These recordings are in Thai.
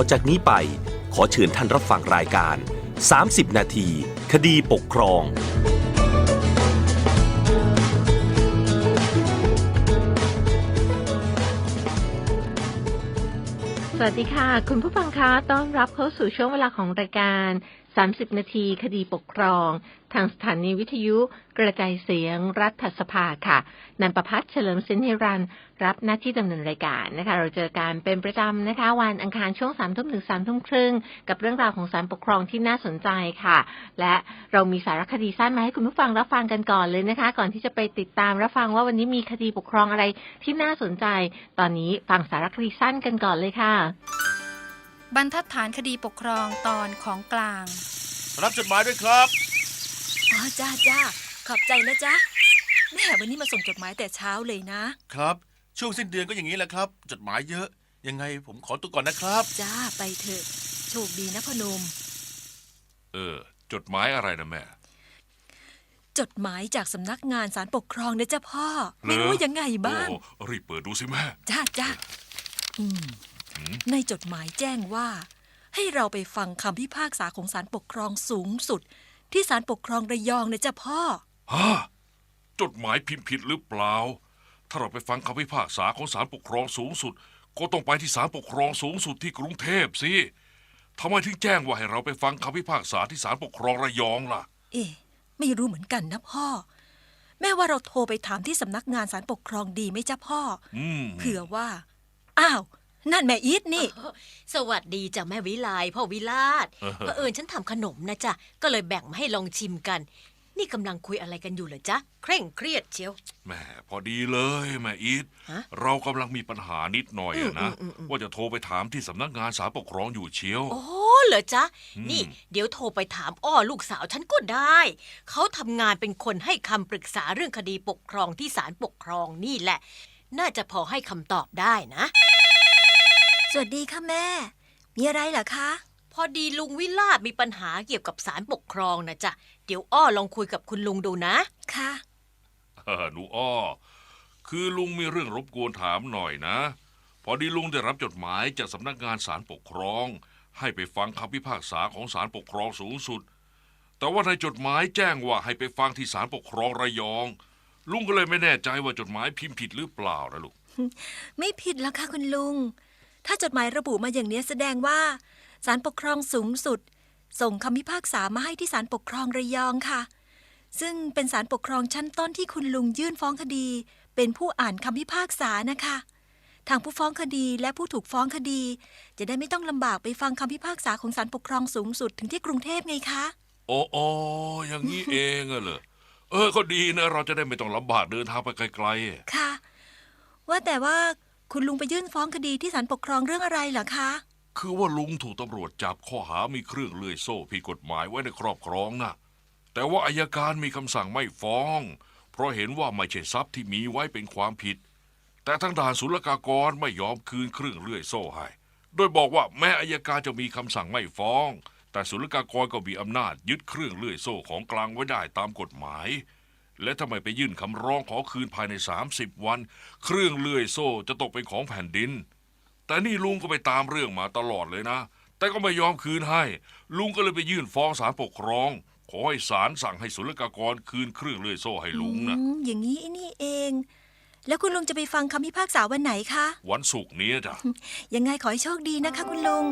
ต่อจากนี้ไป ขอเชิญท่านรับฟังรายการ 30 นาที คดีปกครองสวัสดีค่ะ คุณผู้ฟังคะต้อนรับเข้าสู่ช่วงเวลาของรายการ 30 นาที คดีปกครอง ทางสถานีวิทยุ กระจายเสียง รัฐสภาค่ะนันประพัฒน์เฉลิมสินฮิรัน รับหน้าที่ดำเนินรายการนะคะ เราเจอกันเป็นประจำนะคะ วันอังคารช่วง3ทุ่มถึง3ทุ่มครึ่ง กับเรื่องราวของสารปกครองที่น่าสนใจค่ะ และเรามีสารคดีสั้นมาให้คุณผู้ฟังรับฟังกันก่อนเลยนะคะ ก่อนที่จะไปติดตามรับฟังว่าวันนี้มีคดีปกครองอะไรที่น่าสนใจ ตอนนี้ฟังสารคดีสั้นกันก่อนเลยค่ะ บรรทัดฐานคดีปกครองตอนของกลาง รับจดหมายด้วยครับ อ๋อจ้าจ้าขอบใจนะจ๊ะแม่วันนี้มาส่งจดหมายแต่เช้าเลยนะ ครับ ช่วงสิ้นเดือนก็อย่างนี้แหละครับ จดหมายเยอะ ยังไงผมขอตัวก่อนนะครับ จ้าไปเถอะโชคดีนะพ่อหนม เออ จดหมายอะไรนะแม่ จดหมายจากสำนักงานสารปกครองนะจ้าพ่อ ไม่รู้ว่ายังไงบ้าง โอ้รีบเปิดดูสิแม่ จ้าจ้าอืม ในจดหมายแจ้งว่า ให้เราไปฟังคำพิพากษาของศาลปกครองสูงสุด ที่ศาลปกครองระยองนะจ้าพ่อ ฮะจดหมายพิมพ์ผิดหรือเปล่า ถ้าเราไปฟังคำพิพากษาของศาลปกครองสูงสุด ก็ต้องไปที่ศาลปกครองสูงสุดที่กรุงเทพสิทำไมถึงแจ้งว่าให้เราไปฟังคำพิพากษาที่ศาลปกครองระยองล่ะ เอ๊ะไม่รู้เหมือนกันนะพ่อ แม่ว่าเราโทรไปถามที่สำนักงานสารปกครองดีไหมจ้าพ่อ อืม เผื่อว่า อ้าว นั่นแม่อีทนี่ สวัสดีจ้ะแม่วิไลพ่อวิลาศเออเผอิญฉันทำขนมนะจ๊ะ ก็เลยแบ่งมาให้ลองชิมกัน นี่กำลังคุยอะไรกันอยู่เหรอจ๊ะ เคร่งเครียดเชียวแม่พอดีเลยแม่อีทฮะเรากำลังมีปัญหานิดหน่อยอะนะ อืมอืมอืม ว่าจะโทรไปถามที่สำนักงานศาลปกครองอยู่เชียว โอ้เหรอจ๊ะอืมนี่ เดี๋ยวโทรไปถามอ้อลูกสาวฉันก็ได้ เขาทำงานเป็นคนให้คำปรึกษาเรื่องคดีปกครองที่ศาลปกครองนี่แหละ น่าจะพอให้คำตอบได้นะ สวัสดีค่ะแม่ มีอะไรเหรอคะ พอดีลุงวิลาศมีปัญหาเกี่ยวกับศาลปกครองนะจ๊ะ เดี๋ยวอ้อลองคุยกับคุณลุงดูนะ ค่ะ เออหนูอ้อ คือลุงมีเรื่องรบกวนถามหน่อยนะ พอดีลุงได้รับจดหมายจากสำนักงานศาลปกครอง ให้ไปฟังคำพิพากษาของศาลปกครองสูงสุด แต่ว่าในจดหมายแจ้งว่าให้ไปฟังที่ศาลปกครองระยอง ลุงก็เลยไม่แน่ใจว่าจดหมายพิมพ์ผิดหรือเปล่านะลูก ไม่ผิดแล้วค่ะคุณลุง ถ้าจดหมายระบุมาอย่างเนี้ยแสดงว่าศาลปกครองสูงสุด ส่งคำพิพากษามาให้ที่ศาลปกครองระยองค่ะ ซึ่งเป็นศาลปกครองชั้นต้นที่คุณลุงยื่นฟ้องคดี เป็นผู้อ่านคำพิพากษานะคะ ทางผู้ฟ้องคดีและผู้ถูกฟ้องคดี จะได้ไม่ต้องลำบากไปฟังคำพิพากษาของศาลปกครองสูงสุดถึงที่กรุงเทพไงคะ โอ้โออย่างนี้เองอะเหรอเออ ก็ดีนะ เราจะได้ไม่ต้องลำบากเดินทางไปไกลๆ ค่ะ ว่าแต่ว่า คุณลุงไปยื่นฟ้องคดีที่ศาลปกครองเรื่องอะไรเหรอคะ คือว่าลุงถูกตำรวจจับข้อหามีเครื่องเลื่อยโซ่ผิดกฎหมายไว้ในครอบครองนะแต่ว่าอายการมีคำสั่งไม่ฟ้อง เพราะเห็นว่าไม่ใช่ทรัพย์ที่มีไว้เป็นความผิด แต่ทางด่านศุลกากรไม่ยอมคืนเครื่องเลื่อยโซ่ให้โดยบอกว่าแม้อายการจะมีคำสั่งไม่ฟ้อง แต่ศุลกากรก็มีอำนาจยึดเครื่องเลื่อยโซ่ของกลางไว้ได้ตามกฎหมาย และถ้าไม่ไปยื่นคำร้องขอคืนภายใน 30 วัน เครื่องเลื่อยโซ่จะตกเป็นของแผ่นดิน แต่นี่ลุงก็ไปตามเรื่องมาตลอดเลยนะ แต่ก็ไม่ยอมคืนให้ ลุงก็เลยไปยื่นฟ้องศาลปกครอง ขอให้ศาลสั่งให้ศุลกากรคืนเครื่องเลื่อยโซ่ให้ลุงนะอืมอย่างนี้นี่เอง แล้วคุณลุงจะไปฟังคำพิพากษาวันไหนคะ วันศุกร์นี้จ้ะ ยังไงขอให้โชคดีนะคะ คุณลุง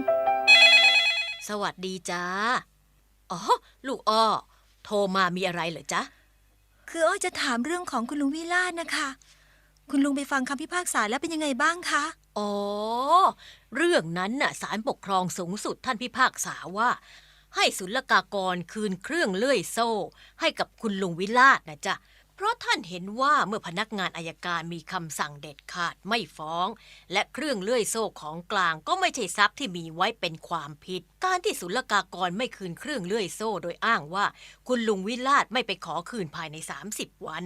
สวัสดีจ้า อ๋อ ลูกอ้อ โทรมามีอะไรเหรอจ๊ะ คืออ้อยจะถามเรื่องของคุณลุงวิลาศนะคะ คุณลุงไปฟังคำพิพากษาแล้วเป็นยังไงบ้างคะ อ๋อ เรื่องนั้นน่ะศาลปกครองสูงสุดท่านพิพากษาว่า ให้ศุลกากรคืนเครื่องเลื่อยโซ่ ให้กับคุณลุงวิลาศนะจ๊ะ เพราะท่านเห็นว่าเมื่อพนักงานอายการมีคำสั่งเด็ดขาดไม่ฟ้อง และเครื่องเลื่อยโซ่ของกลางก็ไม่ใช่ทรัพย์ที่มีไว้เป็นความผิด การที่ศุลกากรไม่คืนเครื่องเลื่อยโซ่โดยอ้างว่า คุณลุงวิลาศไม่ไปขอคืนภายใน 30 วัน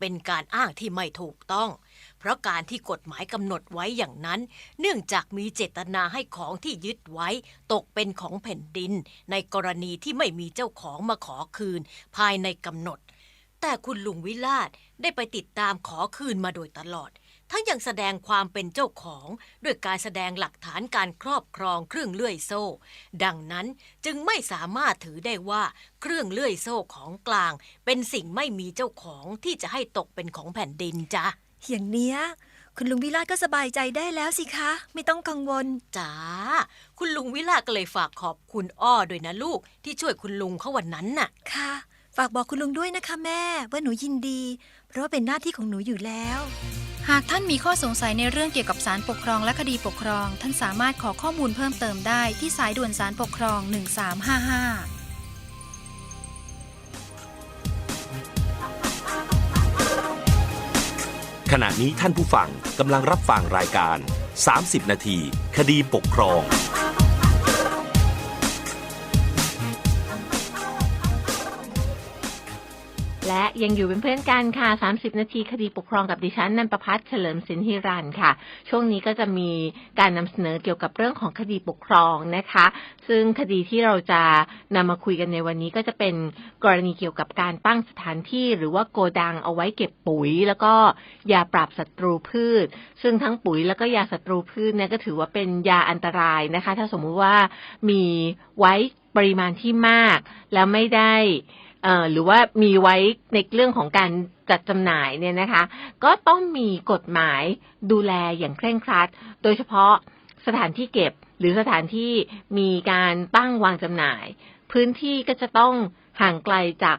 เป็นการอ้างที่ไม่ถูกต้อง เพราะการที่กฎหมายกำหนดไว้อย่างนั้น เนื่องจากมีเจตนาให้ของที่ยึดไว้ ตกเป็นของแผ่นดิน ในกรณีที่ไม่มีเจ้าของมาขอคืน ภายในกำหนด แต่คุณลุงวิลาศได้ไปติดตามขอคืนมาโดยตลอด ทั้งยังแสดงความเป็นเจ้าของด้วยการแสดงหลักฐานการครอบครองเครื่องเลื่อยโซ่ ดังนั้นจึงไม่สามารถถือได้ว่าเครื่องเลื่อยโซ่ของกลาง เป็นสิ่งไม่มีเจ้าของที่จะให้ตกเป็นของแผ่นดินจ้ะอย่างเนี้ยคุณลุงวิราชก็สบายใจได้แล้วสิคะ ไม่ต้องกังวลจ้าคุณลุงวิลาก็เลยฝากขอบคุณอ้อด้วยนะลูกที่ช่วยคุณลุงเขาวันนั้นน่ะค่ะ ฝากบอกคุณลุงด้วยนะคะแม่ ว่าหนูยินดี เพราะว่าเป็นหน้าที่ของหนูอยู่แล้ว หากท่านมีข้อสงสัยในเรื่องเกี่ยวกับสารปกครองและคดีปกครอง ท่านสามารถขอข้อมูลเพิ่มเติมได้ที่สายด่วนสารปกครอง 1355ขณะนี้ท่านผู้ฟังกำลังรับฟังรายการ 30 นาที คดีปกครอง และยังอยู่เป็นเพื่อนกันค่ะ 30 นาทีคดีปกครองกับดิฉันนันประพัฒน์เฉลิมสินธิรันค่ะ ช่วงนี้ก็จะมีการนำเสนอเกี่ยวกับเรื่องของคดีปกครองนะคะ ซึ่งคดีที่เราจะนำมาคุยกันในวันนี้ก็จะเป็นกรณีเกี่ยวกับการตั้งสถานที่ หรือว่าโกดังเอาไว้เก็บปุ๋ย แล้วก็ยาปราบศัตรูพืช ซึ่งทั้งปุ๋ยแล้วก็ยาศัตรูพืชเนี่ยก็ถือว่าเป็นยาอันตรายนะคะ ถ้าสมมุติว่ามีไว้ปริมาณที่มากแล้วไม่ได้ หรือว่ามีไว้ในเรื่องของการจัดจำหน่ายเนี่ยนะคะ ก็ต้องมีกฎหมายดูแลอย่างเคร่งครัด โดยเฉพาะสถานที่เก็บหรือสถานที่มีการตั้งวางจำหน่าย พื้นที่ก็จะต้องห่างไกลจาก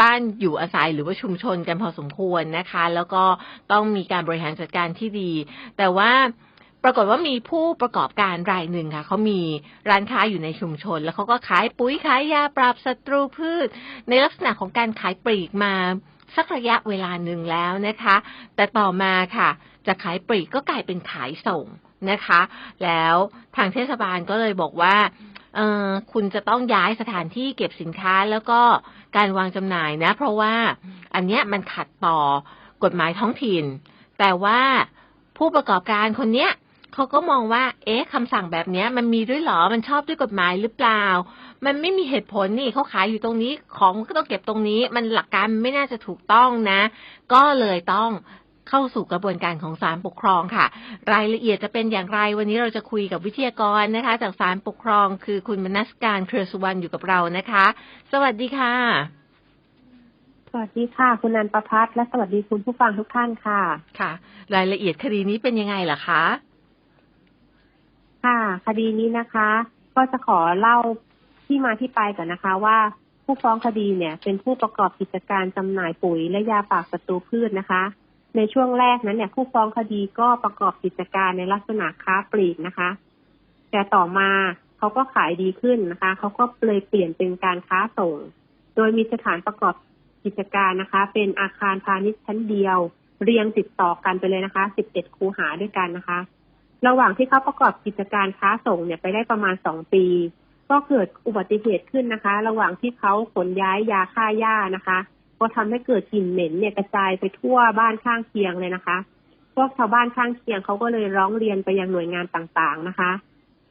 บ้านอยู่อาศัยหรือว่าชุมชนกันพอสมควรนะคะ แล้วก็ต้องมีการบริหารจัดการที่ดี แต่ว่า ปรากฏว่ามีผู้ประกอบการรายหนึ่งค่ะเขามีร้านค้าอยู่ในชุมชน แล้วเขาก็ขายปุ๋ยขายยาปราบศัตรูพืช ในลักษณะของการขายปลีกมาสักระยะเวลาหนึ่งแล้วนะคะ แต่ต่อมาค่ะ จะขายปลีกก็กลายเป็นขายส่งนะคะ แล้วทางเทศบาลก็เลยบอกว่าเออคุณจะต้องย้ายสถานที่เก็บสินค้าแล้วก็การวางจำหน่ายนะ เพราะว่าอันเนี้ยมันขัดต่อกฎหมายท้องถิ่น แต่ว่าผู้ประกอบการคนเนี้ย เขาก็มองว่า เอ๊ะคำสั่งแบบเนี้ยมันมีด้วยเหรอ มันชอบด้วยกฎหมายหรือเปล่า มันไม่มีเหตุผลนี่เขาขายอยู่ตรงนี้ ของก็ต้องเก็บตรงนี้ มันหลักการมันไม่น่าจะถูกต้องนะ ก็เลยต้องเข้าสู่กระบวนการของศาลปกครองค่ะ รายละเอียดจะเป็นอย่างไรวันนี้เราจะคุยกับวิทยากรนะคะ จากศาลปกครองคือคุณมนัสการเครือสุวรรณอยู่กับเรานะคะ สวัสดีค่ะ สวัสดีค่ะ คุณนันประพัฒน์และสวัสดีคุณผู้ฟังทุกท่านค่ะ ค่ะ รายละเอียดคดีนี้เป็นยังไงล่ะคะ ค่ะ คดีนี้นะคะ ก็จะขอเล่าที่มาที่ไปก่อนนะคะ ว่าผู้ฟ้องคดีเนี่ย เป็นผู้ประกอบกิจการจำหน่ายปุ๋ยและยาปราบศัตรูพืชนะคะ ในช่วงแรกนั้นเนี่ย ผู้ฟ้องคดีก็ประกอบกิจการในลักษณะค้าปลีกนะคะ แต่ต่อมาเขาก็ขายดีขึ้นนะคะ เขาก็เลยเปลี่ยนเป็นการค้าส่ง โดยมีสถานประกอบกิจการนะคะ เป็นอาคารพาณิชย์ชั้นเดียว เรียงติดต่อกันไปเลยนะคะ 11 คูหาด้วยกันนะคะ ระหว่างที่เขาประกอบกิจการค้าส่งเนี่ยไปได้ประมาณสองปี ก็เกิดอุบัติเหตุขึ้นนะคะ ระหว่างที่เขาขนย้ายยาฆ่าหญ้านะคะ ก็ทำให้เกิดกลิ่นเหม็นเนี่ยกระจายไปทั่วบ้านข้างเคียงเลยนะคะ พวกชาวบ้านข้างเคียงเขาก็เลยร้องเรียนไปยังหน่วยงานต่างๆนะคะ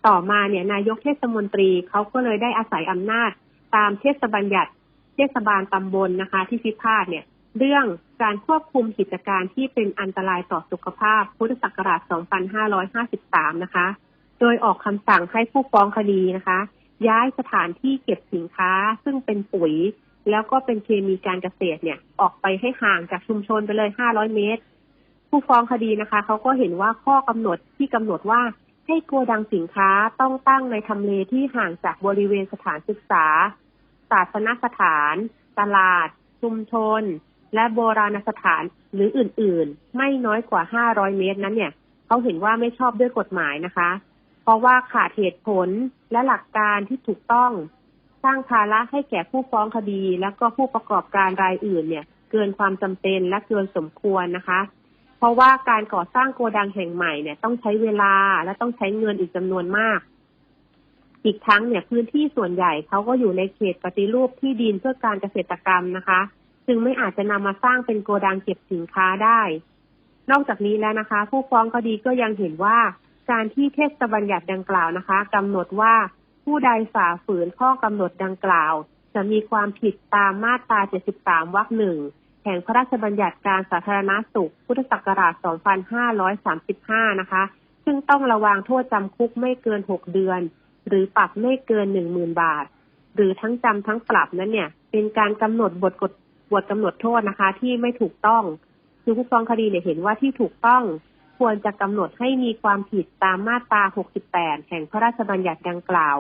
ต่อมาเนี่ยนายกเทศมนตรีเขาก็เลยได้อาศัยอำนาจตามเทศบัญญัติเทศบาลตำบลนะคะ ที่พิพาทเนี่ย เรื่องการควบคุมกิจการที่เป็นอันตรายต่อสุขภาพ พุทธศักราช 2553 นะคะ โดยออกคำสั่งให้ผู้ฟ้องคดีนะคะ ย้ายสถานที่เก็บสินค้าซึ่งเป็นปุ๋ย แล้วก็เป็นเคมีการเกษตรเนี่ย ออกไปให้ห่างจากชุมชนไปเลย 500 เมตร ผู้ฟ้องคดีนะคะเขาก็เห็นว่าข้อกำหนดที่กำหนดว่าให้โกดังสินค้าต้องตั้งในทำเลที่ห่างจากบริเวณสถานศึกษา ศาสนสถาน ตลาด ชุมชน และโบราณสถานหรืออื่นๆ ไม่น้อยกว่า 500 เมตรนั้นเนี่ยเขาเห็นว่าไม่ชอบด้วยกฎหมายนะคะ เพราะว่าขาดเหตุผลและหลักการที่ถูกต้อง สร้างภาระให้แก่ผู้ฟ้องคดี และก็ผู้ประกอบการรายอื่นเนี่ย เกินความจำเป็นและเกินสมควรนะคะ เพราะว่าการก่อสร้างโกดังแห่งใหม่เนี่ยต้องใช้เวลาและต้องใช้เงินอีกจำนวนมากอีกทั้งเนี่ยพื้นที่ส่วนใหญ่เขาก็อยู่ในเขตปฏิรูปที่ดินเพื่อการเกษตรกรรมนะคะ จึงไม่อาจจะนำมาสร้างเป็นโกดังเก็บสินค้าได้ นอกจากนี้แล้วนะคะ ผู้ฟ้องคดีก็ยังเห็นว่าการที่เทศบัญญัติดังกล่าวนะคะกำหนดว่าผู้ใดฝ่าฝืนข้อกำหนดดังกล่าว จะมีความผิดตามมาตรา 73 วรรคหนึ่งแห่งพระราชบัญญัติการสาธารณสุข พุทธศักราช 2535 นะคะ ซึ่งต้องระวางโทษจำคุกไม่เกิน 6 เดือน หรือปรับไม่เกิน 10,000 บาท หรือทั้งจำทั้งปรับนั้นเนี่ย เป็นการกำหนดบทกฎ บทกำหนดโทษนะคะ ที่ไม่ถูกต้อง คือผู้ฟ้องคดีเนี่ยเห็นว่าที่ถูกต้องควรจะกำหนดให้มีความผิดตามมาตรา 68 แห่งพระราชบัญญัติดังกล่าว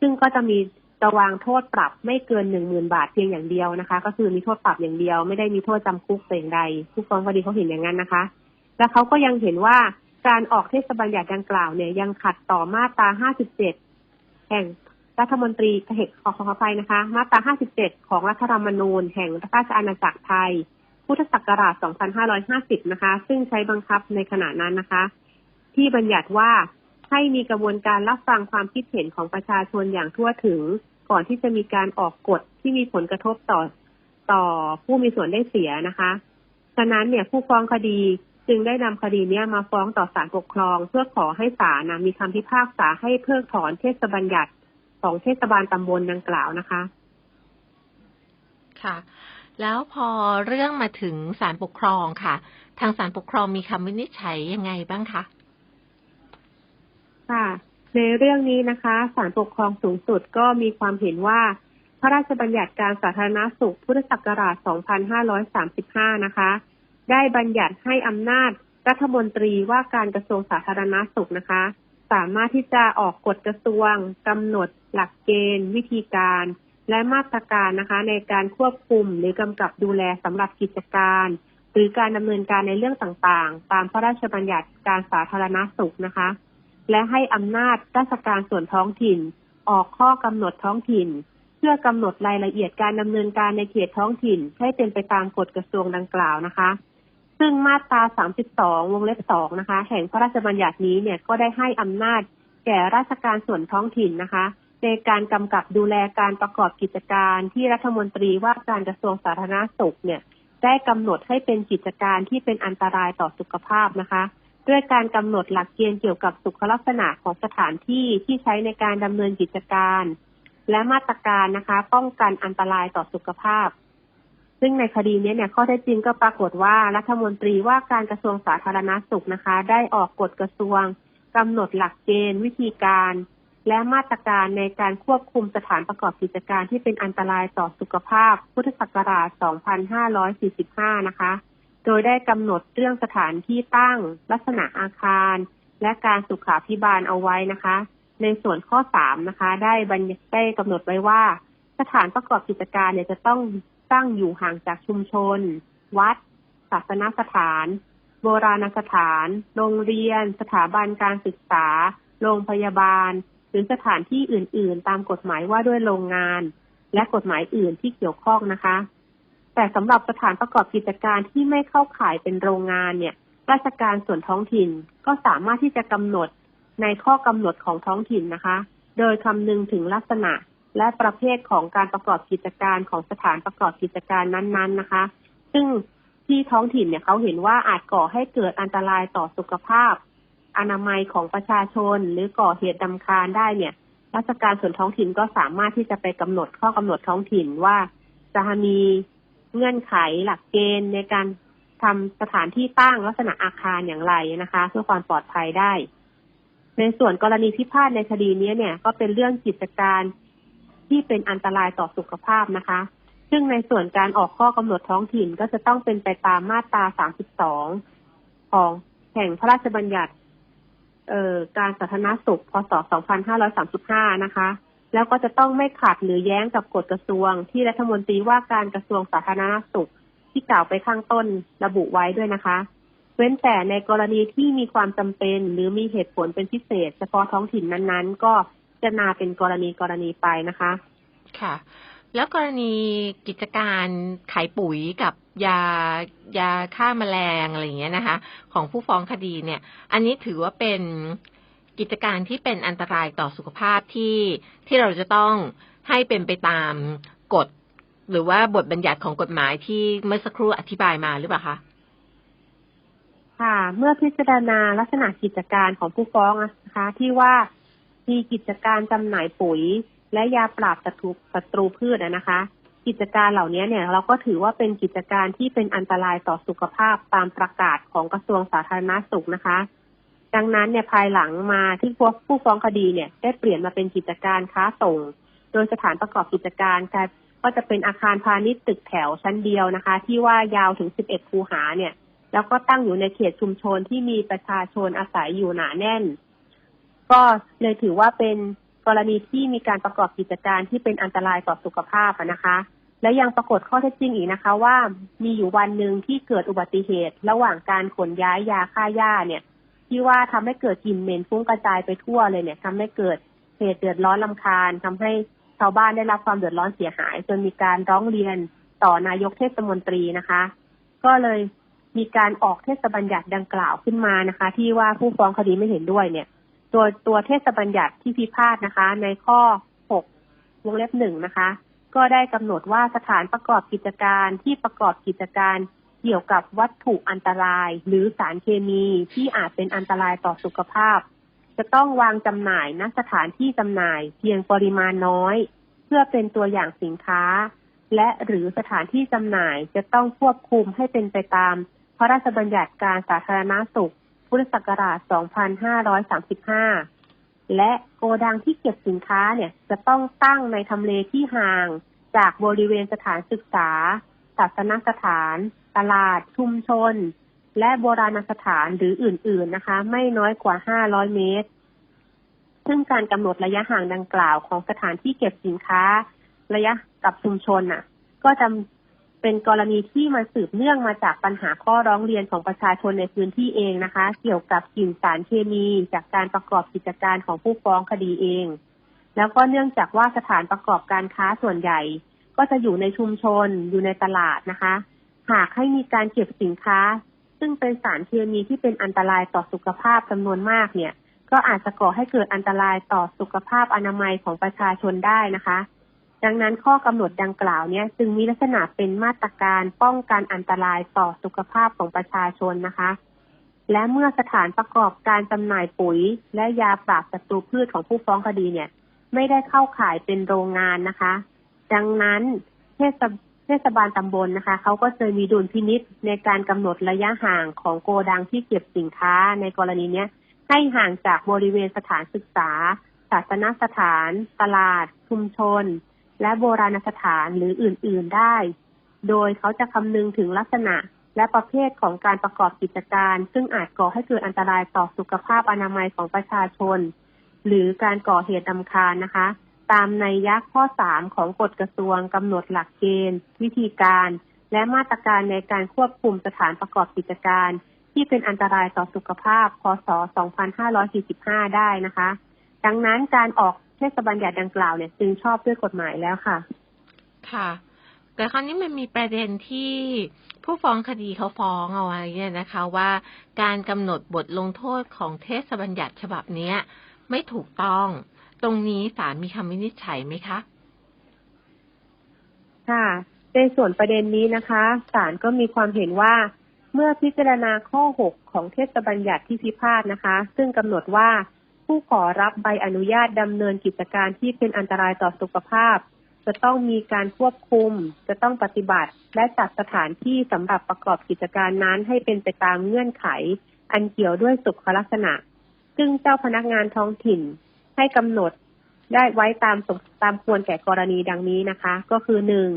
ซึ่งก็จะมีระวางโทษปรับไม่เกิน10,000บาทเพียงอย่างเดียวนะคะ ก็คือมีโทษปรับอย่างเดียว ไม่ได้มีโทษจำคุกแต่อย่างใด ผู้ฟ้องคดีเขาเห็นอย่างนั้นนะคะ และเขาก็ยังเห็นว่าการออกเทศบัญญัติดังกล่าวเนี่ยยังขัดต่อมาตรา 57 แห่ง รัฐมนตรีเหตุขอขออภัยนะคะ มาตรา 57 ของรัฐธรรมนูญ แห่งราชอาณาจักรไทย พุทธศักราช 2550 นะคะ ซึ่งใช้บังคับในขณะนั้นนะคะ ที่บัญญัติว่าให้มีกระบวนการรับฟังความคิดเห็นของประชาชนอย่างทั่วถึง ก่อนที่จะมีการออกกฎที่มีผลกระทบต่อต่อผู้มีส่วนได้เสียนะคะฉะนั้นเนี่ยผู้ฟ้องคดีจึงได้นำคดีเนี้ยมาฟ้องต่อศาลปกครอง เพื่อขอให้ศาลนะมีคำพิพากษาให้เพิกถอนเทศบัญญัติ ของเทศบาลตำบลดังกล่าวนะคะ ค่ะ แล้วพอเรื่องมาถึงศาลปกครองค่ะ ทางศาลปกครองมีคำวินิจฉัยยังไงบ้างคะ ค่ะ ในเรื่องนี้นะคะศาลปกครองสูงสุดก็มีความเห็นว่า พระราชบัญญัติการสาธารณสุขพุทธศักราช 2535 นะคะ ได้บัญญัติให้อำนาจรัฐมนตรีว่าการกระทรวงสาธารณสุขนะคะ สามารถที่จะออกกฎกระทรวงกำหนดหลักเกณฑ์ วิธีการ และมาตรการนะคะ ในการควบคุมหรือกำกับดูแลสำหรับกิจการ หรือการดำเนินการในเรื่องต่างๆ ตามพระราชบัญญัติการสาธารณสุขนะคะ และให้อำนาจราชการส่วนท้องถิ่น ออกข้อกำหนดท้องถิ่น เพื่อกำหนดรายละเอียดการดำเนินการในเขตท้องถิ่น ให้เป็นไปตามกฎกระทรวงดังกล่าวนะคะ ซึ่งมาตรา 32 วงเล็บ 2 นะคะ แห่งพระราชบัญญัตินี้เนี่ยก็ได้ให้อำนาจแก่ราชการส่วนท้องถิ่นนะคะ ในการกำกับดูแลการประกอบกิจการที่รัฐมนตรีว่าการกระทรวงสาธารณสุขเนี่ยได้กำหนดให้เป็นกิจการที่เป็นอันตรายต่อสุขภาพนะคะ ด้วยการกำหนดหลักเกณฑ์เกี่ยวกับสุขลักษณะของสถานที่ที่ใช้ในการดำเนินกิจการ และมาตรการนะคะ ป้องกันอันตรายต่อสุขภาพ ซึ่งในคดีนี้เนี่ยข้อเท็จจริงก็ปรากฏว่ารัฐมนตรีว่าการกระทรวงสาธารณสุขนะคะ ได้ออกกฎกระทรวงกำหนดหลักเกณฑ์ วิธีการ และมาตรการในการควบคุมสถานประกอบกิจการที่เป็นอันตรายต่อสุขภาพ พุทธศักราช 2545 นะคะ โดยได้กำหนดเรื่องสถานที่ตั้ง ลักษณะอาคาร และการสุขาพิบาลเอาไว้นะคะ ในส่วนข้อ 3 นะคะ ได้บัญญัติได้กำหนดไว้ว่า สถานประกอบกิจการเนี่ยจะต้อง ตั้งอยู่ห่างจากชุมชน วัด ศาสนสถาน โบราณสถาน โรงเรียน สถาบันการศึกษา โรงพยาบาล หรือสถานที่อื่น ๆ ตามกฎหมายว่าด้วยโรงงาน และกฎหมายอื่นที่เกี่ยวข้องนะคะ แต่สำหรับสถานประกอบกิจการที่ไม่เข้าข่ายเป็นโรงงานเนี่ย ราชการส่วนท้องถิ่นก็สามารถที่จะกำหนดในข้อกำหนดของท้องถิ่นนะคะ โดยคำนึงถึงลักษณะ และประเภทของการประกอบกิจการของสถานประกอบกิจการนั้นๆนะคะ ซึ่งที่ท้องถิ่นเนี่ยเขาเห็นว่าอาจก่อให้เกิดอันตรายต่อสุขภาพ อนามัยของประชาชน หรือก่อเหตุดำคาญได้เนี่ย ราชการส่วนท้องถิ่นก็สามารถที่จะไปกำหนดข้อกำหนดท้องถิ่นว่าจะมีเงื่อนไขหลักเกณฑ์ในการทำสถานที่ตั้งลักษณะอาคารอย่างไรนะคะ เพื่อความปลอดภัยได้ ในส่วนกรณีพิพาทในคดีนี้เนี่ย ก็เป็นเรื่องกิจการ ที่เป็นอันตรายต่อสุขภาพนะคะ ซึ่งในส่วนการออกข้อกำหนดท้องถิ่นก็จะต้องเป็นไปตามมาตรา 32 ของแห่งพระราชบัญญัติเอ่อการสาธารณสุข พศ 2535 นะคะ แล้วก็จะต้องไม่ขัดหรือแย้งกับกฎกระทรวง ที่รัฐมนตรีว่าการกระทรวงสาธารณสุขที่กล่าวไปข้างต้นระบุไว้ด้วยนะคะ เว้นแต่ในกรณีที่มีความจำเป็น หรือมีเหตุผลเป็นพิเศษ เฉพาะท้องถิ่นนั้นๆ ก็ จะนาเป็นกรณีกรณีไปนะคะ ค่ะ แล้วกรณีกิจการขายปุ๋ยกับยายาฆ่าแมลงอะไรอย่างเงี้ยนะคะ ของผู้ฟ้องคดีเนี่ย อันนี้ถือว่าเป็นกิจการที่เป็นอันตรายต่อสุขภาพที่ที่เราจะต้องให้เป็นไปตามกฎหรือว่าบทบัญญัติของกฎหมายที่เมื่อสักครู่อธิบายมาหรือเปล่าคะค่ะ เมื่อพิจารณาลักษณะกิจการของผู้ฟ้องนะคะ ที่ว่า มีกิจการจำหน่ายปุ๋ย และยาปราบศัตรูศัตรูพืชอะนะคะ กิจการเหล่านี้เนี่ยเราก็ถือว่าเป็นกิจการที่เป็นอันตรายต่อสุขภาพตามประกาศของกระทรวงสาธารณสุขนะคะ ดังนั้นเนี่ยภายหลังมาที่พวกผู้ฟ้องคดีเนี่ยได้เปลี่ยนมาเป็นกิจการค้าส่ง โดยสถานประกอบกิจการก็จะเป็นอาคารพาณิชย์ตึกแถวชั้นเดียวนะคะ ที่ว่ายาวถึง 11 คูหาเนี่ย แล้วก็ตั้งอยู่ในเขตชุมชนที่มีประชาชนอาศัยอยู่หนาแน่น ก็เลยถือว่าเป็นกรณีที่มีการประกอบกิจการที่เป็นอันตรายต่อสุขภาพนะคะ และยังปรากฏข้อเท็จจริงอีกนะคะ ว่ามีอยู่วันหนึ่งที่เกิดอุบัติเหตุ ระหว่างการขนย้ายยาฆ่าหญ้าเนี่ย ที่ว่าทำให้เกิดกลิ่นเหม็นฟุ้งกระจายไปทั่วเลยเนี่ยทำให้เกิดเหตุเดือดร้อนลำคาญทำให้ชาวบ้านได้รับความเดือดร้อนเสียหาย จนมีการร้องเรียนต่อนายกเทศมนตรีนะคะ ก็เลยมีการออกเทศบัญญัติดังกล่าวขึ้นมานะคะ ที่ว่าผู้ฟ้องคดีไม่เห็นด้วยเนี่ย ตัวตัวเทศบัญญัติที่พิพาทนะคะ ในข้อ 6 วงเล็บหนึ่งนะคะ ก็ได้กำหนดว่าสถานประกอบกิจการที่ประกอบกิจการเกี่ยวกับวัตถุอันตราย หรือสารเคมีที่อาจเป็นอันตรายต่อสุขภาพ จะต้องวางจำหน่ายณสถานที่จำหน่ายเพียงปริมาณน้อย เพื่อเป็นตัวอย่างสินค้า และหรือสถานที่จำหน่ายจะต้องควบคุมให้เป็นไปตาม พระราชบัญญัติการสาธารณสุข พุทธศักราช 2535 และโกดังที่เก็บสินค้าเนี่ยจะต้องตั้งในทำเลที่ห่างจากบริเวณสถานศึกษา ศาสนสถาน ตลาด ชุมชน และโบราณสถานหรืออื่น ๆนะคะ ไม่น้อยกว่า 500 เมตร ซึ่งการกำหนดระยะห่างดังกล่าวของสถานที่เก็บสินค้า ระยะกับชุมชนน่ะ ก็จะ เป็นกรณีที่มันสืบเนื่องมาจากปัญหาข้อร้องเรียนของประชาชนในพื้นที่เองนะคะ เกี่ยวกับกลิ่นสารเคมีจากการประกอบกิจการของผู้ฟ้องคดีเอง แล้วก็เนื่องจากว่าสถานประกอบการค้าส่วนใหญ่ ก็จะอยู่ในชุมชนอยู่ในตลาดนะคะ หากให้มีการเก็บสินค้า ซึ่งเป็นสารเคมีที่เป็นอันตรายต่อสุขภาพจำนวนมากเนี่ย ก็อาจจะก่อให้เกิดอันตรายต่อสุขภาพอนามัยของประชาชนได้นะคะ ดังนั้นข้อกำหนดดังกล่าวเนี่ยจึงมีลักษณะเป็นมาตรการป้องกันอันตรายต่อสุขภาพของประชาชนนะคะ และเมื่อสถานประกอบการจำหน่ายปุ๋ย และยาปราบศัตรูพืชของผู้ฟ้องคดีเนี่ย ไม่ได้เข้าข่ายเป็นโรงงานนะคะ ดังนั้นเทศเทศบาลตำบลนะคะเขาก็จะมีดุลพินิษในการกำหนดระยะห่างของโกดังที่เก็บสินค้าในกรณีนี้ให้ห่างจากบริเวณสถานศึกษา ศาสนสถาน ตลาด ชุมชน และโบราณสถานหรืออื่น ๆได้ โดยเขาจะคำนึงถึงลักษณะและประเภทของการประกอบกิจการ ซึ่งอาจก่อให้เกิดอันตรายต่อสุขภาพอนามัยของประชาชน หรือการก่อเหตุดำคาญนะคะ ตามในยักข้อ 3 ของกฎกระทรวงกำหนดหลักเกณฑ์ วิธีการ และมาตรการในการควบคุมสถานประกอบกิจการ ที่เป็นอันตรายต่อสุขภาพ พศ 2545 ได้นะคะ ดังนั้นการออก เทศบัญญัติดังกล่าวเนี่ยจึงชอบด้วยกฎหมายแล้วค่ะ ค่ะ แต่คราวนี้มันมีประเด็นที่ผู้ฟ้องคดีเขาฟ้องเอาไว้เนี่ยนะคะ ว่าการกำหนดบทลงโทษของเทศบัญญัติฉบับเนี้ย ไม่ถูกต้อง ตรงนี้ศาลมีคำวินิจฉัยไหมคะ ค่ะในส่วนประเด็นนี้นะคะศาลก็มีความเห็นว่าเมื่อพิจารณาข้อ 6 ของเทศบัญญัติที่พิพาทนะคะ ซึ่งกำหนดว่า ผู้ขอรับใบอนุญาตดำเนินกิจการที่เป็นอันตรายต่อสุขภาพ จะต้องมีการควบคุม จะต้องปฏิบัติ และจัดสถานที่สำหรับประกอบกิจการนั้นให้เป็นไปตามเงื่อนไข อันเกี่ยวด้วยสุขลักษณะ ซึ่งเจ้าพนักงานท้องถิ่นให้กำหนดได้ไว้ตามสมตามควรแก่กรณีดังนี้นะคะ ก็คือหนึ่ง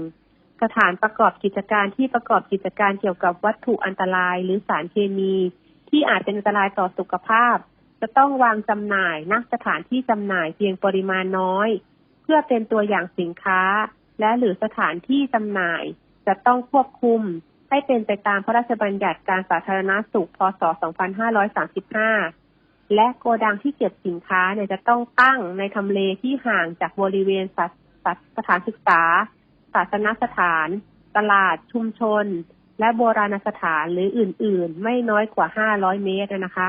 สถานประกอบกิจการที่ประกอบกิจการเกี่ยวกับวัตถุอันตรายหรือสารเคมี ที่อาจเป็นอันตรายต่อสุขภาพ จะต้องวางจำหน่ายณสถานที่จำหน่ายเพียงปริมาณน้อย เพื่อเป็นตัวอย่างสินค้า และหรือสถานที่จำหน่าย จะต้องควบคุมให้เป็นไปตามพระราชบัญญัติการสาธารณสุข พศ 2535 และโกดังที่เก็บสินค้าเนี่ยจะต้องตั้งในทำเลที่ห่างจากบริเวณสถสถานศึกษา ศาสนสถาน ตลาด ชุมชน และโบราณสถานหรืออื่น ๆ ไม่น้อยกว่า 500 เมตรนะคะ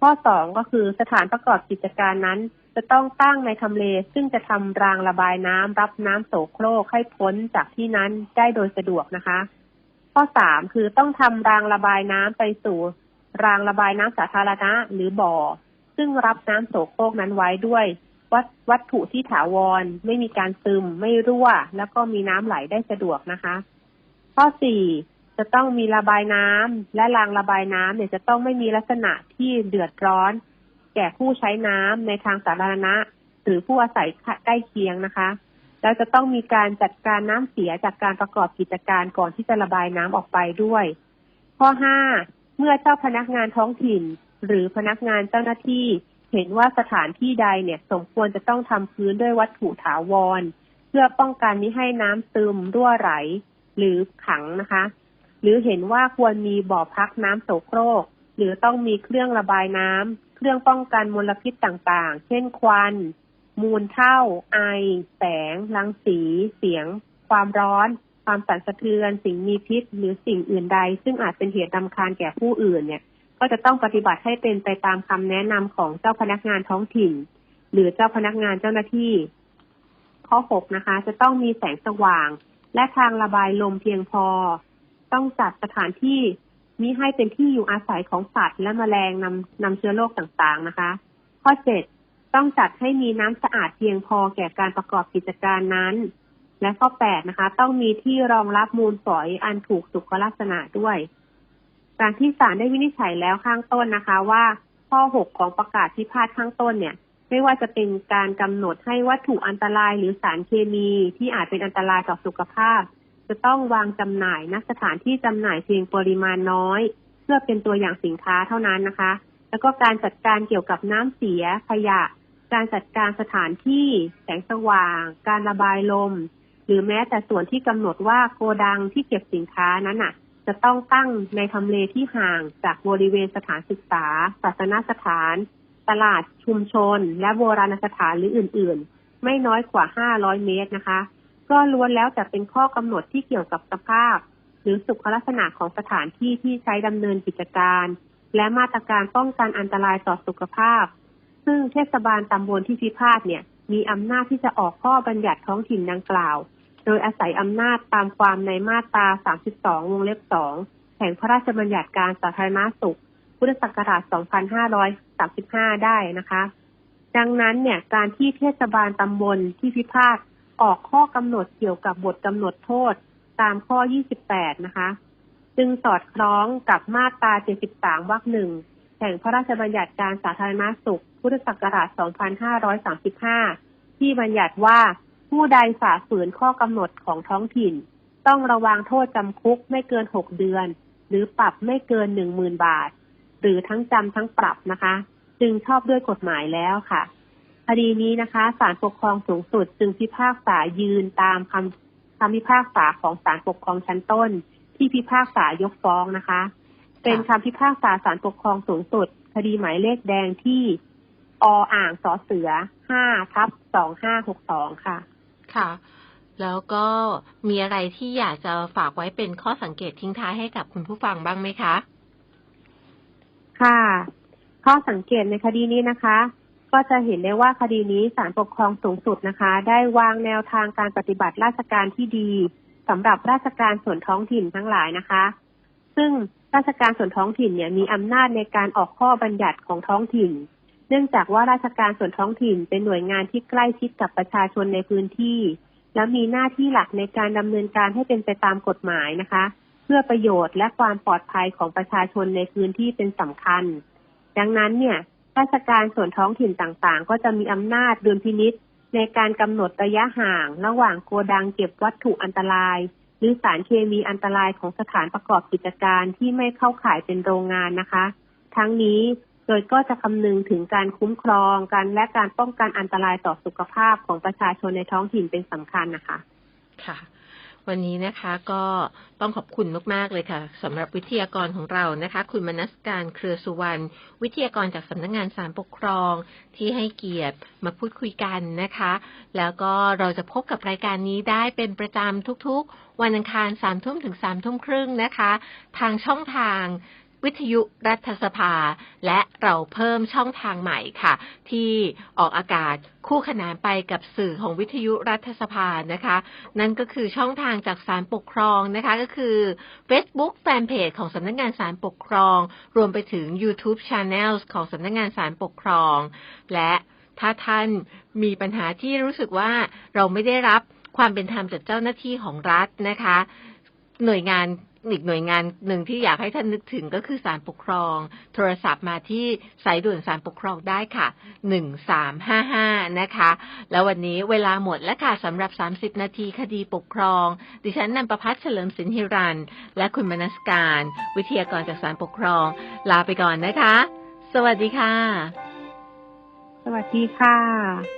ข้อสองก็คือสถานประกอบกิจการนั้น จะต้องตั้งในทำเล ซึ่งจะทำรางระบายน้ำรับน้ำโสโครกให้พ้นจากที่นั้นได้โดยสะดวกนะคะ ข้อสามคือต้องทำรางระบายน้ำไปสู่รางระบายน้ำสาธารณะหรือบ่อ ซึ่งรับน้ำโสโครกนั้นไว้ด้วยวัตวัตถุที่ถาวร ไม่มีการซึม ไม่รั่ว แล้วก็มีน้ำไหลได้สะดวกนะคะ ข้อสี่ จะต้องมีระบายน้ำและรางระบายน้ำเนี่ยจะต้องไม่มีลักษณะที่เดือดร้อน แก่ผู้ใช้น้ำในทางสาธารณะ หรือผู้อาศัยใกล้เคียงนะคะแล้วจะต้องมีการจัดการน้ำเสียจากการประกอบกิจการก่อนที่จะระบายน้ำออกไปด้วย ข้อห้าเมื่อเจ้าพนักงานท้องถิ่น หรือพนักงานเจ้าหน้าที่ เห็นว่าสถานที่ใดเนี่ยสมควรจะต้องทำพื้นด้วยวัตถุถาวร เพื่อป้องกันไม่ให้น้ำซึมรั่วไหล หรือขังนะคะ หรือเห็นว่าควรมีบ่อพักน้ำโสโครก หรือต้องมีเครื่องระบายน้ำเครื่องป้องกันมลพิษต่างๆ เช่นควัน มูลเท่า ไอ แสง รังสี เสียง ความร้อน ความสั่นสะเทือน สิ่งมีพิษ หรือสิ่งอื่นใด ซึ่งอาจเป็นเหตุรำคาญแก่ผู้อื่นเนี่ย ก็จะต้องปฏิบัติให้เป็นไปตามคำแนะนำของเจ้าพนักงานท้องถิ่น หรือเจ้าพนักงานเจ้าหน้าที่ ข้อ 6 นะคะ จะต้องมีแสงสว่าง และทางระบายลมเพียงพอ ต้องจัดสถานที่มิให้เป็นที่อยู่อาศัยของสัตว์และแมลงนำนำเชื้อโรคต่างๆนะคะ ข้อ7ต้องจัดให้มีน้ำสะอาดเพียงพอแก่การประกอบกิจการนั้น และข้อ8นะคะ ต้องมีที่รองรับมูลฝอยอันถูกสุขลักษณะด้วยการที่ศาลได้วินิจฉัยแล้วข้างต้นนะคะ ว่าข้อ6ของประกาศพิพาทข้างต้นเนี่ย ไม่ว่าจะเป็นการกำหนดให้วัตถุอันตรายหรือสารเคมีที่อาจเป็นอันตรายต่อสุขภาพ จะต้องวางจำหน่ายณสถานที่จำหน่ายเพียงปริมาณน้อย เพื่อเป็นตัวอย่างสินค้าเท่านั้นนะคะ แล้วก็การจัดการเกี่ยวกับน้ำเสียขยะ การจัดการสถานที่แสงสว่าง การระบายลม หรือแม้แต่ส่วนที่กำหนดว่าโกดังที่เก็บสินค้านั้นน่ะ จะต้องตั้งในทำเลที่ห่างจากบริเวณสถานศึกษา ศาสนสถาน ตลาดชุมชน และโบราณสถานหรืออื่น ๆ ไม่น้อยกว่า 500 เมตรนะคะ ก็ล้วนแล้วแต่เป็นข้อกำหนดที่เกี่ยวกับสภาพ หรือสุขลักษณะของสถานที่ที่ใช้ดำเนินกิจการ และมาตรการป้องกันอันตรายต่อสุขภาพ ซึ่งเทศบาลตำบลที่พิพาทเนี่ย มีอำนาจที่จะออกข้อบัญญัติท้องถิ่นดังกล่าว โดยอาศัยอำนาจตามความในมาตรา 32 วงเล็บ 2 แห่งพระราชบัญญัติการสาธารณสุข พุทธศักราช 2535 ได้นะคะ ดังนั้นเนี่ยการที่เทศบาลตำบลที่พิพาท ออกข้อกำหนดเกี่ยวกับบทกำหนดโทษตามข้อ 28 นะคะ จึงสอดคล้องกับมาตรา 73 วรรคหนึ่งแห่งพระราชบัญญัติการสาธารณสุข พุทธศักราช 2535 ที่บัญญัติว่าผู้ใดฝ่าฝืนข้อกำหนดของท้องถิ่น ต้องระวังโทษจำคุกไม่เกิน 6 เดือน หรือปรับไม่เกิน 10,000 บาท หรือทั้งจำทั้งปรับนะคะ จึงชอบด้วยกฎหมายแล้วค่ะ คดีนี้นะคะศาลปกครองสูงสุดจึงพิพากษายืนตามคำคำพิพากษาของศาลปกครองชั้นต้น ที่พิพากษายกฟ้องนะคะ เป็นคำพิพากษาศาลปกครองสูงสุด คดีหมายเลขแดงที่ออ่างสอเสือห้าทับสองห้าหกสองค่ะ ค่ะ แล้วก็มีอะไรที่อยากจะฝากไว้เป็นข้อสังเกตทิ้งท้ายให้กับคุณผู้ฟังบ้างไหมคะ ค่ะ ข้อสังเกตในคดีนี้นะคะ ก็จะเห็นได้ว่าคดีนี้ศาลปกครองสูงสุดนะคะ ได้วางแนวทางการปฏิบัติราชการที่ดีสำหรับราชการส่วนท้องถิ่นทั้งหลายนะคะ ซึ่งราชการส่วนท้องถิ่นเนี่ยมีอำนาจในการออกข้อบัญญัติของท้องถิ่น เนื่องจากว่าราชการส่วนท้องถิ่นเป็นหน่วยงานที่ใกล้ชิดกับประชาชนในพื้นที่ และมีหน้าที่หลักในการดำเนินการให้เป็นไปตามกฎหมายนะคะ เพื่อประโยชน์และความปลอดภัยของประชาชนในพื้นที่เป็นสำคัญ ดังนั้นเนี่ย ราชการส่วนท้องถิ่นต่างๆ ก็จะมีอำนาจดุลพินิษในการกำหนดระยะห่าง ระหว่างโกดังเก็บวัตถุอันตราย หรือสารเคมีอันตรายของสถานประกอบกิจการที่ไม่เข้าข่ายเป็นโรงงานนะคะ ทั้งนี้โดยก็จะคำนึงถึงการคุ้มครองการและการป้องกันอันตรายต่อสุขภาพของประชาชนในท้องถิ่นเป็นสำคัญนะคะ ค่ะ วันนี้นะคะก็ต้องขอบคุณมาก ๆ เลยค่ะสำหรับวิทยากรของเรานะคะ คุณมนัสการเครือสุวรรณวิทยากรจากสำนักงงานสารปกครองที่ให้เกียรติมาพูดคุยกันนะคะ แล้วก็เราจะพบกับรายการนี้ได้เป็นประจำทุกๆ วันอังคารสามทุ่มถึงสามทุ่มครึ่งนะคะ ทางช่องทาง วิทยุรัฐสภา และเราเพิ่มช่องทางใหม่ค่ะ ที่ออกอากาศคู่ขนานไปกับสื่อของวิทยุรัฐสภานะคะ นั่นก็คือช่องทางจากศาลปกครองนะคะ ก็คือ Facebook Fanpage ของสำนักงานศาลปกครอง รวมไปถึง YouTube Channel ของสำนักงานศาลปกครอง และถ้าท่านมีปัญหาที่รู้สึกว่าเราไม่ได้รับความเป็นธรรมจากเจ้าหน้าที่ของรัฐนะคะ หน่วยงาน อีกหน่วยงานหนึ่งที่อยากให้ท่านนึกถึงก็คือศาลปกครอง โทรศัพท์มาที่สายด่วนศาลปกครองได้ค่ะ 1355 นะคะ แล้ววันนี้เวลาหมดแล้วค่ะสำหรับ 30 นาทีคดีปกครอง ดิฉันนันประพัฒน์เฉลิมสินหิรัน และคุณมนัสการ วิทยากรจากศาลปกครอง ลาไปก่อนนะคะ สวัสดีค่ะ สวัสดีค่ะ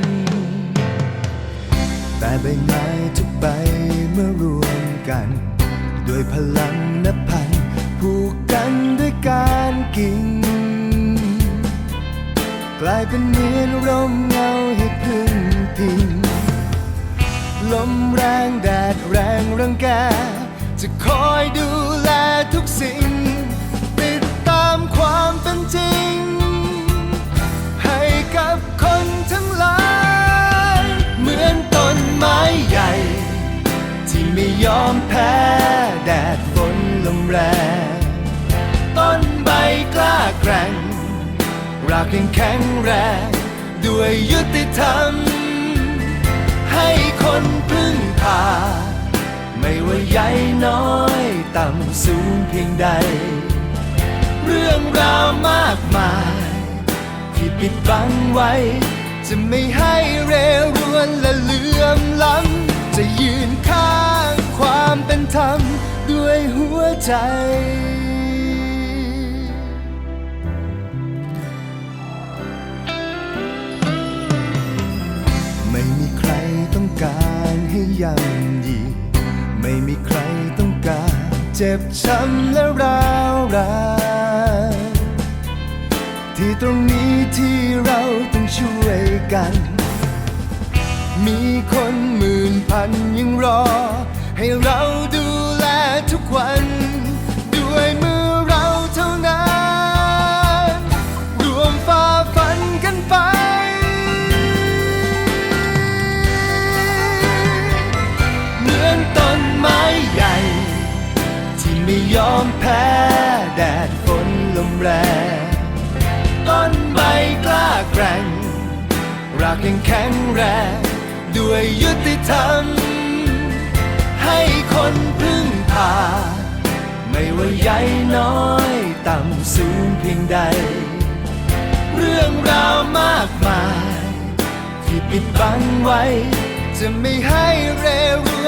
แต่ใบไม้ทุกใบเมื่อรวมกัน ด้วยพลังนับพันผูกกันด้วยการกิ่ง กลายเป็นเหมือนร่มเงาให้พึ่งพิงลมแรงแดดแรงรังแก จะคอยดูแลทุกสิ่ง ติดตามความเป็นจริง ให้กับ รากยังแข็งแรง ด้วยยุติธรรม ให้คนพึ่งพา ไม่ว่าใหญ่น้อยต่ำสูงเพียงใด เรื่องราวมากมาย ที่ปิดบังไว้ จะไม่ให้เรรวนและเลื่อมล้ำจะยืนข้างความเป็นธรรมด้วยหัวใจ การให้ย่ำยีไม่มีใครต้องการ เจ็บช้ำและร้าวรานที่ตรงนี้ที่เราต้องช่วยกัน มีคนหมื่นพันยังรอ ให้เราดูแลทุกวัน ยอมแพ้ แดดฝนลมแรง ต้นใบกล้าแกร่งรากยังแข็งแรง ด้วยยุติธรรม ให้คนพึ่งพา ไม่ว่าใหญ่น้อย ต่ำสูงเพียงใด เรื่องราวมากมาย ที่ปิดบังไว้ จะไม่ให้เรร